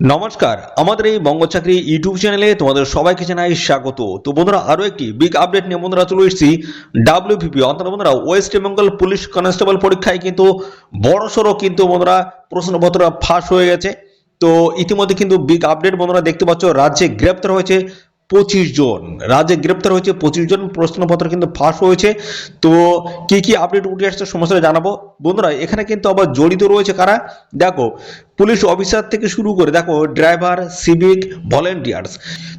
নমস্কার, আমাদের এই বঙ্গ চাকরি ইউটিউব চ্যানেলে তোমাদের সবাইকে জানাই স্বাগত। তো বন্ধুরা আরও একটি বিগ আপডেট নিয়ে বন্ধুরা চলে এসেছি। ডাব্লিউপিপি অর্থাৎ বন্ধুরা ওয়েস্ট বেঙ্গল পুলিশ কনস্টেবল পরীক্ষায় কিন্তু বড়সড় কিন্তু বন্ধুরা প্রশ্নপত্র ফাঁস হয়ে গেছে। তো ইতিমধ্যে কিন্তু বিগ আপডেট বন্ধুরা দেখতে পাচ্ছ, রাজ্যে গ্রেপ্তার হয়েছে পঁচিশ জন। রাজ্যে গ্রেপ্তার হয়েছে পঁচিশ জন, প্রশ্নপত্র কিন্তু ফাঁস হয়েছে। তো কি কি আপডেট উঠে আসছে সমস্যাটা জানাব। বন্ধুরা, এখানে কিন্তু আবার জড়িত রয়েছে কারা? দেখো পুলিশ অফিসার থেকে শুরু করে, দেখো, ড্রাইভার, সিভিক, ভলেন্টিয়ার্স,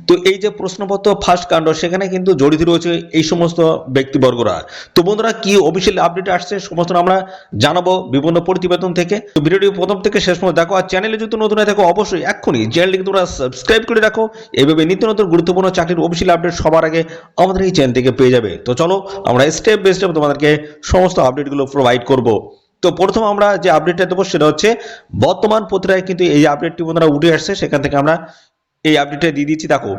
তো এই যে প্রশ্নপত্র ফার্স্ট কাণ্ড, সেখানে কিন্তু জড়িত রয়েছে এই সমস্ত ব্যক্তিবর্গরা। তো বন্ধুরা, কি অফিসিয়াল আপডেট আসছে, সমস্ত আমরা জানাব বিভিন্ন প্রতিবেদন থেকে। তো ভিডিওটি প্রথম থেকে শেষ পর্যন্ত দেখো, আর চ্যানেলে যদি নতুন হয়ে থাকো, অবশ্যই এক্ষুনি চ্যানেলটিকে তোমরা সাবস্ক্রাইব করে রাখো। এইভাবে নিত্য নতুন গুরুত্বপূর্ণ চাকরির অফিসিয়াল আপডেট সবার আগে আমাদের এই চ্যানেল থেকে পেয়ে যাবে। তো চলো, আমরা স্টেপ বাই স্টেপ তোমাদেরকে সমস্ত আপডেটগুলো প্রোভাইড করব। তো প্রথম আমরা যে আপডেটটা দেবো সেটা হচ্ছে, বর্তমান পত্রিকায় কিন্তু এই আপডেটটি বন্ধুরা উঠে আসছে, সেখান থেকে আমরা এই আপডেটটা দিয়ে দিচ্ছি। দেখো।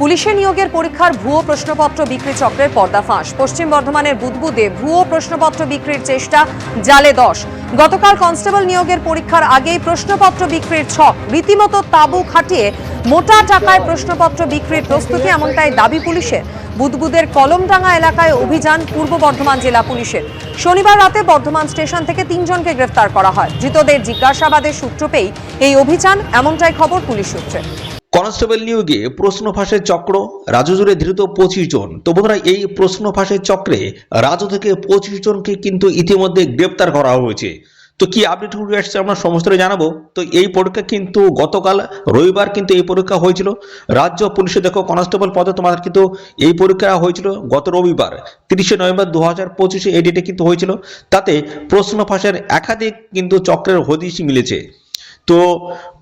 পুলিশে নিয়োগের পরীক্ষার ভুয়ো প্রশ্নপত্র বিক্রি চক্রের পর্দাফাঁস পশ্চিম বর্ধমানের বুদবুদে ভুয়ো প্রশ্নপত্র বিক্রির চেষ্টা জালে দশ। গতকাল কনস্টেবল নিয়োগের পরীক্ষার আগেই প্রশ্নপত্র বিক্রির ছক রীতিমতো তাঁবু খাটিয়ে মোটা টাকায় প্রশ্নপত্র বিক্রির প্রস্তুতি এমনটাই দাবি পুলিশের। বুদবুদের কলমডাঙ্গা এলাকায় অভিযান পূর্ব বর্ধমান জেলা পুলিশের। শনিবার রাতে বর্ধমান স্টেশন থেকে তিনজনকে গ্রেফতার করা হয়। ধৃতদের জিজ্ঞাসাবাদের সূত্র পেয়েই এই অভিযান এমনটাই খবর পুলিশ সূত্রে। কনস্টেবল নিয়োগে প্রশ্ন ফাঁসের চক্র রাজু জুড়ে ধৃত পঁচিশ জন। তো বন্ধুরা, এই প্রশ্ন ফাঁসের চক্রে রাজু থেকে পঁচিশ জনকে কিন্তু ইতিমধ্যে গ্রেপ্তার করা হয়েছে। তো কি আপডেট উঠে আসছে আমরা সমস্তটা জানাব? তো এই পরীক্ষা কিন্তু গতকাল রবিবার কিন্তু এই পরীক্ষা হয়েছিল। রাজ্য পুলিশে দেখো কনস্টেবল পদে তোমাদের কিন্তু এই পরীক্ষা হয়েছিল গত রবিবার, তিরিশে নভেম্বর দু হাজার পঁচিশে এই ডেটে কিন্তু হয়েছিল। তাতে প্রশ্ন ফাঁসের একাধিক কিন্তু চক্রের হদিশ মিলেছে। তো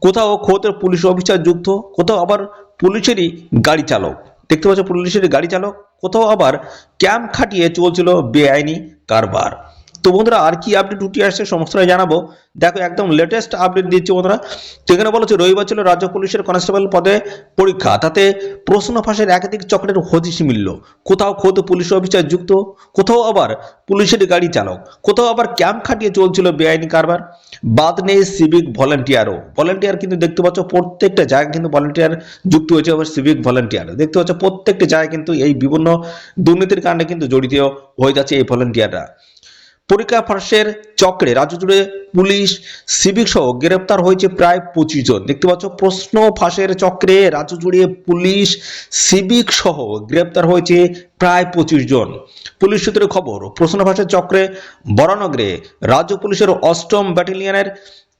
কোথাও খোদের পুলিশ অফিসার যুক্ত, কোথাও আবার পুলিশেরই গাড়ি চালক। দেখতে পাচ্ছ পুলিশের গাড়ি চালক, কোথাও আবার ক্যাম্প খাটিয়ে চলছিল বেআইনি কারবার। তো বন্ধুরা, আর কি আপডেট উঠে আসছে সমস্তটাই জানাব। দেখো, একদম লেটেস্ট আপডেট দিচ্ছি বন্ধুরা। তো এখানে বলা হচ্ছে, রবিবার ছিল রাজ্য পুলিশের কনস্টেবল পদে পরীক্ষা। তাতে প্রশ্ন ফাঁসের একাধিক চক্রের হদিশ মিলল। কোথাও খোদ পুলিশ অফিসার যুক্ত, কোথাও আবার পুলিশের গাড়ি চালক, কোথাও আবার ক্যাম্প খাটিয়ে চলছিল বেআইনি কারবার। বাদ নেই সিভিক ভলেন্টিয়ারও ভলেন্টিয়ার কিন্তু দেখতে পাচ্ছ, প্রত্যেকটা জায়গায় কিন্তু ভলেন্টিয়ার যুক্ত হয়েছে আবার সিভিক ভলেন্টিয়ার দেখতে পাচ্ছ, প্রত্যেকটা জায়গায় কিন্তু এই বিভিন্ন দুর্নীতির কারণে কিন্তু জড়িত হয়ে যাচ্ছে এই ভলেন্টিয়াররা পরীক্ষা ফাঁসের চক্রে রাজ্য জুড়ে পুলিশ, সিভিক সহ গ্রেপ্তার হয়েছে প্রায় পঁচিশ জন। দেখতে পাচ্ছ, প্রশ্ন ফাঁসের চক্রে রাজ্য জুড়ে পুলিশ, সিভিক সহ গ্রেপ্তার হয়েছে প্রায় পঁচিশ জন। পুলিশ সূত্রে খবর, প্রশ্ন ফাঁসের চক্রে বরানগরে রাজ্য পুলিশের অষ্টম ব্যাটালিয়নের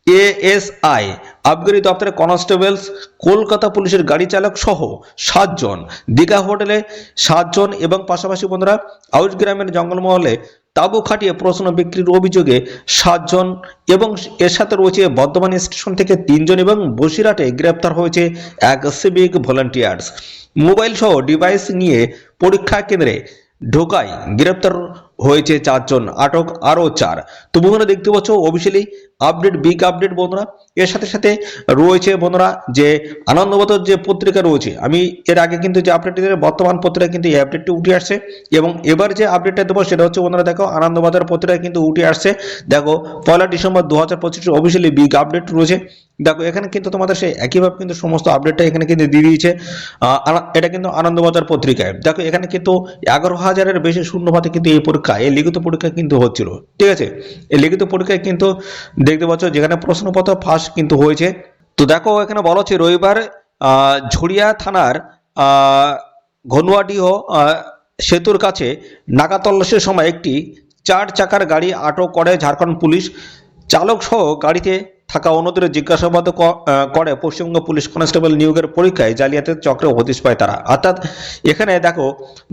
এএসআই আবগারি দপ্তরের কনস্টেবলস কলকাতা পুলিশের গাড়ি চালক সহ সাতজন। দীঘা হোটেলে সাতজন এবং পাশাপাশি বন্ধুরা আউট গ্রামের জঙ্গলমহলে তাঁবু খাটিয়ে প্রশ্ন বিক্রির অভিযোগে সাতজন এবং এর সাথে রয়েছে বর্ধমান স্টেশন থেকে তিনজন এবং বসিরহাটে গ্রেপ্তার হয়েছে এক সিভিক ভলান্টিয়ার্স। মোবাইল সহ ডিভাইস নিয়ে পরীক্ষা কেন্দ্রে ঢোকায় গ্রেপ্তার হয়েছে চারজন, আটক আরও চার। তো বন্ধুরা দেখতে পাচ্ছ অফিসিয়ালি আপডেট বিগ আপডেট বন্ধুরা। এর সাথে সাথে রয়েছে বন্ধুরা যে আনন্দবাজার যে পত্রিকা রয়েছে, আমি এর আগে কিন্তু যে আপডেটটি বর্তমান পত্রিকা কিন্তু এই আপডেটটি উঠে আসছে। এবং এবার যে আপডেটটা দেবো, সেটা হচ্ছে বন্ধুরা, দেখো, আনন্দবাজার পত্রিকা কিন্তু উঠে আসছে। দেখো, পয়লা ডিসেম্বর দু হাজার পঁচিশে অফিসিয়ালি বিগ আপডেট রয়েছে। দেখো, এখানে কিন্তু তোমাদের সেই একইভাবে কিন্তু সমস্ত আপডেটটা এখানে কিন্তু দিয়ে দিয়েছে। এটা কিন্তু আনন্দবাজার পত্রিকায়। দেখো, এখানে কিন্তু এগারো হাজারের বেশি শূন্যপাতে কিন্তু এই পরীক্ষা এই লিখিত পরীক্ষা কিন্তু হচ্ছিল। ঠিক আছে? এই লিখিত পরীক্ষায় কিন্তু দেখতে পাচ্ছ যেখানে প্রশ্নপত্র ফাঁস কিন্তু হয়েছে। তো দেখো এখানে বলা হচ্ছে রবিবার ঝুড়িয়া থানার ঘনুয়াডিহ সেতুর কাছে নাকা তল্লাশির সময় একটি চার চাকার গাড়ি আটক করে ঝাড়খণ্ড পুলিশ। চালক সহ গাড়িতে থাকা অন্যদের জিজ্ঞাসাবাদ করে পশ্চিমবঙ্গ পুলিশ কনস্টেবল নিয়োগের পরীক্ষায় জালিয়াতের চক্রে হদিশ পায় তারা। অর্থাৎ এখানে দেখো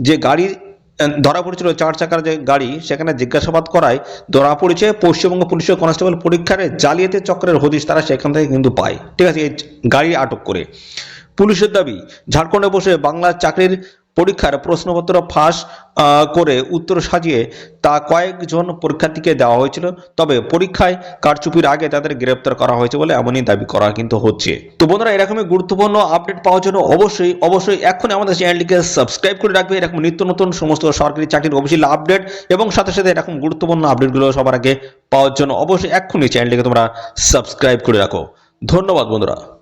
যে গাড়ি ধরা পড়েছিল চার চাকার যে গাড়ি, সেখানে জিজ্ঞাসাবাদ করায় ধরা পড়েছে পশ্চিমবঙ্গ পুলিশের কনস্টেবল পরীক্ষার জালিয়াতি চক্রের হদিশ তারা সেখান থেকে কিন্তু পায়। ঠিক আছে, এই গাড়ি আটক করে। পুলিশের দাবি, ঝাড়খণ্ডে বসে বাংলা চাকরির পরীক্ষার প্রশ্নপত্র ফাঁস করে উত্তর সাজিয়ে তা কয়েকজন পরীক্ষার্থীকে দেওয়া হয়েছিল। তবে পরীক্ষায় কারচুপির আগে তাদের গ্রেপ্তার করা হয়েছে বলে এমনই দাবি করা কিন্তু হচ্ছে। তো বন্ধুরা, এরকমই গুরুত্বপূর্ণ আপডেট পাওয়ার জন্য অবশ্যই অবশ্যই এখন আমাদের চ্যানেলটিকে সাবস্ক্রাইব করে রাখবে। এরকম নিত্য নতুন সমস্ত সরকারি চাকরির অফিসিয়াল আপডেট এবং সাথে সাথে এরকম গুরুত্বপূর্ণ আপডেটগুলো সবার আগে পাওয়ার জন্য অবশ্যই এক্ষুনি চ্যানেলটিকে তোমরা সাবস্ক্রাইব করে রাখো। ধন্যবাদ বন্ধুরা।